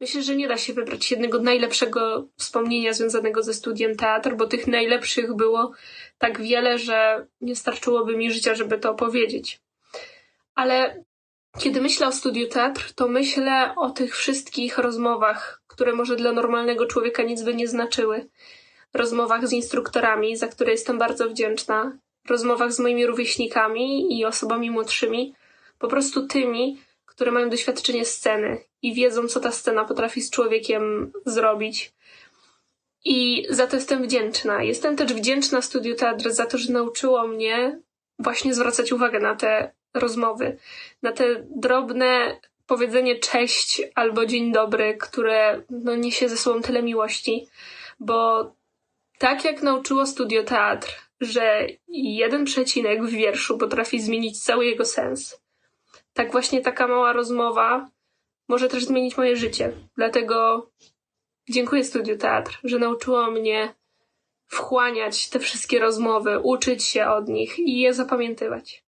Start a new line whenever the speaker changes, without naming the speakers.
Myślę, że nie da się wybrać jednego najlepszego wspomnienia związanego ze studiem teatr, bo tych najlepszych było tak wiele, że nie starczyłoby mi życia, żeby to opowiedzieć. Ale kiedy myślę o studiu teatr, to myślę o tych wszystkich rozmowach, które może dla normalnego człowieka nic by nie znaczyły. Rozmowach z instruktorami, za które jestem bardzo wdzięczna, rozmowach z moimi rówieśnikami i osobami młodszymi, po prostu tymi, które mają doświadczenie sceny i wiedzą, co ta scena potrafi z człowiekiem zrobić. I za to jestem wdzięczna. Jestem też wdzięczna Studiu Teatr za to, że nauczyło mnie właśnie zwracać uwagę na te rozmowy, na te drobne powiedzenie cześć albo dzień dobry, które no, niesie ze sobą tyle miłości, bo tak jak nauczyło Studio Teatr, że jeden przecinek w wierszu potrafi zmienić cały jego sens, tak właśnie taka mała rozmowa może też zmienić moje życie. Dlatego dziękuję Studiu Teatr, że nauczyło mnie wchłaniać te wszystkie rozmowy, uczyć się od nich i je zapamiętywać.